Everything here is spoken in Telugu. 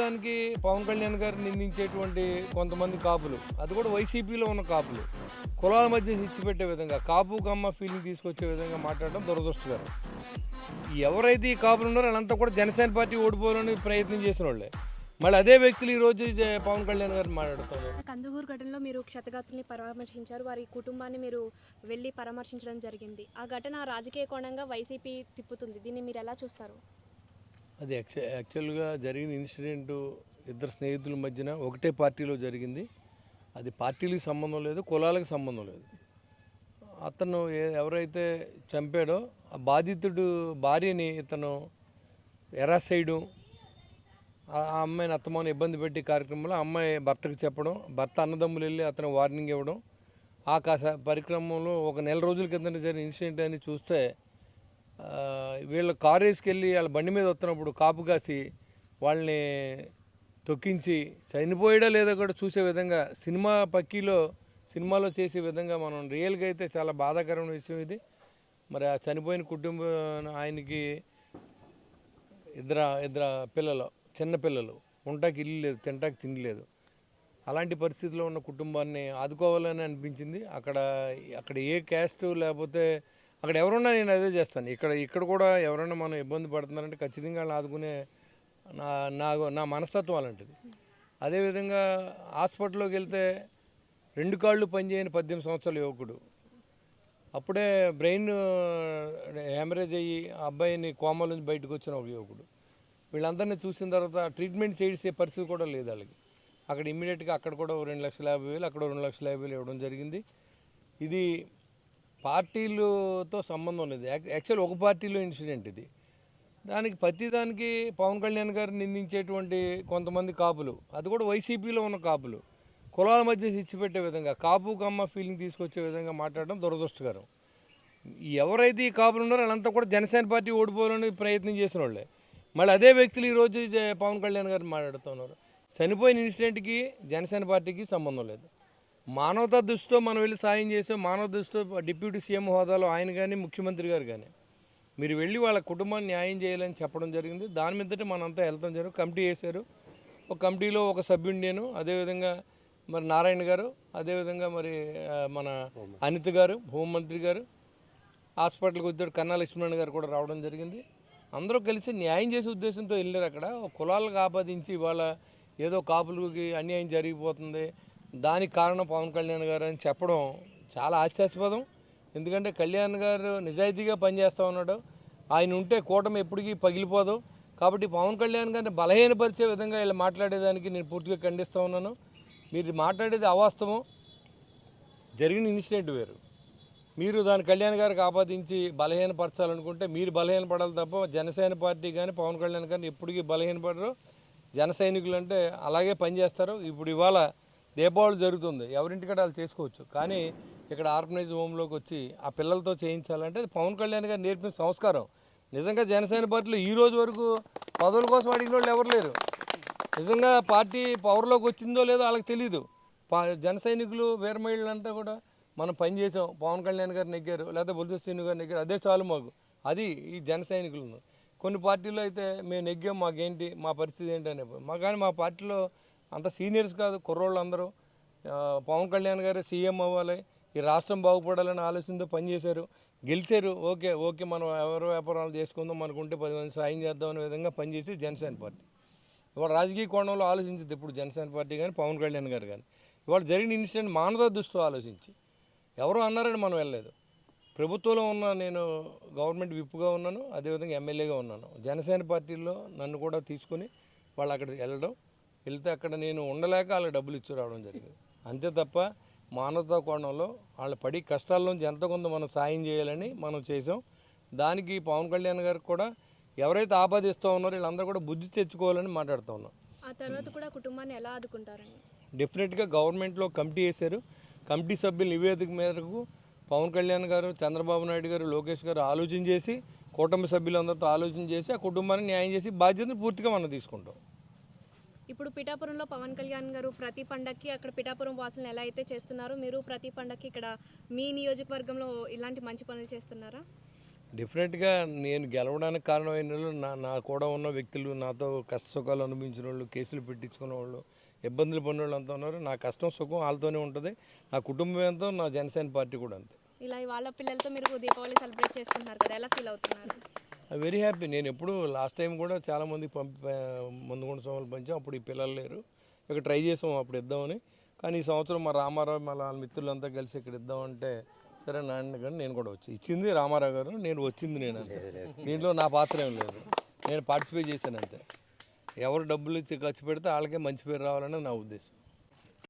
దానికి పవన్ కళ్యాణ్ గారు నిందించేటువంటి కొంతమంది కాపులు. అది కూడా వైసీపీలో ఉన్న కాపులు. కులాల మధ్య ఇచ్చిపెట్టే విధంగా కాపు కమ్మ ఫీలింగ్ తీసుకొచ్చే విధంగా మాట్లాడడం దురదృష్టకరం. ఎవరైతే ఈ కాపులు ఉన్నారో వాళ్ళంతా కూడా జనసేన పార్టీ ఓడిపోవాలని ప్రయత్నం చేసిన వాళ్ళే మళ్ళీ అదే వ్యక్తులు ఈ రోజు పవన్ కళ్యాణ్ గారు మాట్లాడుతున్నారు. కందుకూరు ఘటనలో మీరు క్షతగాత్రుల్ని పరామర్శించారు. వారి కుటుంబాన్ని మీరు వెళ్ళి పరామర్శించడం జరిగింది. ఆ ఘటన రాజకీయ కోణంగా వైసీపీ తిప్పుతుంది. దీన్ని మీరు ఎలా చూస్తారు? అది యాక్చు యాక్చువల్గా జరిగిన ఇన్సిడెంట్ ఇద్దరు స్నేహితుల మధ్యన ఒకటే పార్టీలో జరిగింది. అది పార్టీలకు సంబంధం లేదు కులాలకు సంబంధం లేదు. అతను ఎవరైతే చంపాడో ఆ బాధితుడు భార్యని ఇతను ఎరాస్ చేయడం ఆ అమ్మాయిని అత్తమాను ఇబ్బంది పెట్టి కార్యక్రమంలో అమ్మాయి భర్తకు చెప్పడం భర్త అన్నదమ్ములు వెళ్ళి అతను వార్నింగ్ ఇవ్వడం. ఆ కాస పరిక్రమంలో ఒక నెల రోజుల కింద జరిగిన ఇన్సిడెంట్ అని చూస్తే వీళ్ళ కారు వేసుకెళ్ళి వాళ్ళ బండి మీద వస్తున్నప్పుడు కాపు కాసి వాళ్ళని తొక్కించి చనిపోయాడా లేదో కూడా చూసే విధంగా సినిమా పక్కీలో సినిమాలో చేసే విధంగా మనం రియల్గా అయితే చాలా బాధాకరమైన విషయం ఇది. మరి ఆ చనిపోయిన కుటుంబం ఆయనకి ఇద్దరు ఇద్దరు పిల్లలు చిన్నపిల్లలు ఉండటానికి ఉంటాకి ఇల్లు లేదు తింటాకి తినలేదు అలాంటి పరిస్థితిలో ఉన్న కుటుంబాన్ని ఆదుకోవాలని అనిపించింది. అక్కడ అక్కడ ఏ క్యాస్ట్ లేకపోతే అక్కడ ఎవరున్నా నేను అదే చేస్తాను. ఇక్కడ ఇక్కడ కూడా ఎవరైనా మనం ఇబ్బంది పడుతున్నారంటే ఖచ్చితంగా ఆదుకునే నా నా నా మనస్తత్వం అలాంటిది. అదేవిధంగా హాస్పిటల్లోకి వెళ్తే రెండు కాళ్ళు పనిచేయని పద్దెనిమిది సంవత్సరాల యువకుడు. అప్పుడే బ్రెయిన్ హ్యామరేజ్ అయ్యి ఆ అబ్బాయిని కోమల నుంచి బయటకు వచ్చిన ఒక యువకుడు. వీళ్ళందరినీ చూసిన తర్వాత ట్రీట్మెంట్ చేసే పరిస్థితి కూడా లేదు వాళ్ళకి. అక్కడ ఇమ్మీడియట్గా అక్కడ కూడా రెండు లక్షల యాభై వేలు అక్కడ రెండు లక్షల యాభై వేలు ఇవ్వడం జరిగింది. ఇది పార్టీలతో సంబంధం లేదు యాక్చువల్ ఒక పార్టీలో ఇన్సిడెంట్ ఇది. దానికి ప్రతి దానికి పవన్ కళ్యాణ్ గారు నిందించేటువంటి కొంతమంది కాపులు అది కూడా వైసీపీలో ఉన్న కాపులు కులాల మధ్య ఇచ్చిపెట్టే విధంగా కాపు కమ్మ ఫీలింగ్ తీసుకొచ్చే విధంగా మాట్లాడడం దురదృష్టకరం. ఎవరైతే ఈ కాపులు ఉన్నారో వాళ్ళంతా కూడా జనసేన పార్టీ ఓడిపోవాలని ప్రయత్నం చేసిన వాళ్ళే మళ్ళీ అదే వ్యక్తులు ఈరోజు జ- పవన్ కళ్యాణ్ గారు మాట్లాడుతున్నారు. చనిపోయిన ఇన్సిడెంట్కి జనసేన పార్టీకి సంబంధం లేదు. మానవతా దృష్టితో మనం వెళ్ళి సాయం చేసాం మానవ దృష్టితో డిప్యూటీ సీఎం హోదాలో ఆయన కానీ ముఖ్యమంత్రి గారు కానీ మీరు వెళ్ళి వాళ్ళ కుటుంబాన్ని న్యాయం చేయాలని చెప్పడం జరిగింది. దాని మీదటే మనంతా వెళ్తాం జరిగింది. కమిటీ వేశారు. ఒక కమిటీలో ఒక సభ్యుడు నేను అదేవిధంగా మరి నారాయణ గారు అదేవిధంగా మరి మన అనిత గారు హోంమంత్రి గారు హాస్పిటల్కి వచ్చాడు కన్నా లక్ష్మణ్ గారు కూడా రావడం జరిగింది. అందరూ కలిసి న్యాయం చేసే ఉద్దేశంతో వెళ్ళారు అక్కడ. కులాలకు ఆపాదించి వాళ్ళ ఏదో కాపులకి అన్యాయం జరిగిపోతుంది. దానికి కారణం పవన్ కళ్యాణ్ గారు అని చెప్పడం చాలా హాస్యాస్పదం. ఎందుకంటే కళ్యాణ్ గారు నిజాయితీగా పనిచేస్తూ ఉన్నాడు. ఆయన ఉంటే కూటమి ఎప్పటికీ పగిలిపోదు. కాబట్టి పవన్ కళ్యాణ్ గారిని బలహీనపరిచే విధంగా ఇలా మాట్లాడేదానికి నేను పూర్తిగా ఖండిస్తూ ఉన్నాను. మీరు మాట్లాడేది అవాస్తవం. జరిగిన ఇన్సిడెంట్ వేరు. మీరు దాని కళ్యాణ్ గారికి ఆపాదించి బలహీనపరచాలనుకుంటే మీరు బలహీనపడాలి తప్ప జనసేన పార్టీ కానీ పవన్ కళ్యాణ్ కానీ ఎప్పటికీ బలహీనపడరు. జన సైనికులు అంటే అలాగే పనిచేస్తారు. ఇప్పుడు ఇవాళ దీపావళి జరుగుతుంది. ఎవరింటికడ వాళ్ళు చేసుకోవచ్చు. కానీ ఇక్కడ ఆర్గనైజ్ హోమ్లోకి వచ్చి ఆ పిల్లలతో చేయించాలంటే పవన్ కళ్యాణ్ గారు నేర్పిన సంస్కారం. నిజంగా జనసేన పార్టీలో ఈ రోజు వరకు పదవుల కోసం అడిగిన వాళ్ళు ఎవరు లేరు. నిజంగా పార్టీ పవర్లోకి వచ్చిందో లేదో వాళ్ళకి తెలియదు పా జన సైనికులు వీర అంతా కూడా మనం పని చేసాం పవన్ కళ్యాణ్ గారు నెగ్గారు లేదా బుద్ధ శ్రీను గారు నెగ్గారు. అదే చాలు మాకు. అది ఈ జన సైనికులను. కొన్ని పార్టీలో అయితే మేము నెగ్గాం మాకేంటి మా పరిస్థితి ఏంటి అనే మా కానీ మా పార్టీలో అంత సీనియర్స్ కాదు కుర్రోళ్ళు అందరూ పవన్ కళ్యాణ్ గారు సీఎం అవ్వాలి ఈ రాష్ట్రం బాగుపడాలని ఆలోచనతో పనిచేశారు. గెలిచారు ఓకే ఓకే మనం ఎవరు వ్యాపారాలు చేసుకుందాం మనకుంటే పది మంది సాయం చేద్దాం అనే విధంగా పనిచేసి జనసేన పార్టీ. ఇవాళ రాజకీయ కోణంలో ఆలోచించింది ఇప్పుడు జనసేన పార్టీ కానీ పవన్ కళ్యాణ్ గారు కానీ. ఇవాళ జరిగిన ఇన్సిడెంట్ మానవ దృష్టితో ఆలోచించి ఎవరు అన్నారని మనం వెళ్ళలేదు. ప్రభుత్వంలో ఉన్న నేను గవర్నమెంట్ విప్పుగా ఉన్నాను అదేవిధంగా ఎమ్మెల్యేగా ఉన్నాను. జనసేన పార్టీలో నన్ను కూడా తీసుకొని వాళ్ళు అక్కడికి వెళ్ళడం వెళ్తే అక్కడ నేను ఉండలేక వాళ్ళకి డబ్బులు ఇచ్చి రావడం జరిగింది. అంతే తప్ప మానవతా కోణంలో వాళ్ళు పడి కష్టాల నుంచి ఎంత కొంత మనం సాయం చేయాలని మనం చేసాం దానికి పవన్ కళ్యాణ్ గారికి కూడా ఎవరైతే ఆపాదిస్తూ ఉన్నారో వీళ్ళందరూ కూడా బుద్ధి తెచ్చుకోవాలని మాట్లాడుతూ ఉన్నాం. ఆ తర్వాత కూడా కుటుంబాన్ని ఎలా ఆదుకుంటారండి? డెఫినెట్గా గవర్నమెంట్లో కమిటీ వేశారు. కమిటీ సభ్యుల నివేదిక మేరకు పవన్ కళ్యాణ్ గారు చంద్రబాబు నాయుడు గారు లోకేష్ గారు ఆలోచన చేసి కూటమి సభ్యులందరితో ఆలోచన చేసి ఆ కుటుంబానికి న్యాయం చేసి బాధ్యతను పూర్తిగా మనం తీసుకుంటాం. ఇప్పుడు పిఠాపురంలో పవన్ కళ్యాణ్ గారు ప్రతి పండక్కి అక్కడ పిఠాపురం వాసులను ఎలా అయితే చేస్తున్నారో? మీరు ప్రతి పండక్కి ఇక్కడ మీ నియోజకవర్గంలో ఇలాంటి మంచి పనులు చేస్తున్నారా? డెఫినెట్గా నేను గెలవడానికి కారణమైన వాళ్ళు నా నా కూడా ఉన్న వ్యక్తులు నాతో కష్ట సుఖాలు అనుభవించిన వాళ్ళు కేసులు పెట్టించుకున్న వాళ్ళు ఇబ్బందులు పడిన వాళ్ళు అంతా ఉన్నారు. నా కష్టం సుఖం వాళ్ళతోనే ఉంటుంది. నా కుటుంబం ఎంతో నా జనసేన పార్టీ కూడా అంతే. ఇలా వాళ్ళ పిల్లలతో మీరు దీపావళి సెలబ్రేట్ చేసుకుంటున్నారు కదా ఎలా ఫీల్ అవుతున్నారు? వెరీ హ్యాపీ నేను ఎప్పుడు లాస్ట్ టైం కూడా చాలామంది పంపి ముందుగుండ సోమలు పంచాం. అప్పుడు ఈ పిల్లలు లేరు. ఇక్కడ ట్రై చేసాం అప్పుడు ఇద్దామని. కానీ ఈ సంవత్సరం మా రామారావు మా వాళ్ళ మిత్రులంతా కలిసి ఇక్కడ ఇద్దామంటే సరే నాన్న కానీ నేను కూడా వచ్చి ఇచ్చింది రామారావు గారు నేను వచ్చింది నేను అంతే. దీంట్లో నా పాత్ర ఏం లేదు. నేను పార్టిసిపేట్ చేశాను అంతే. ఎవరు డబ్బులు ఇచ్చి ఖర్చు పెడితే వాళ్ళకే మంచి పేరు రావాలని నా ఉద్దేశం.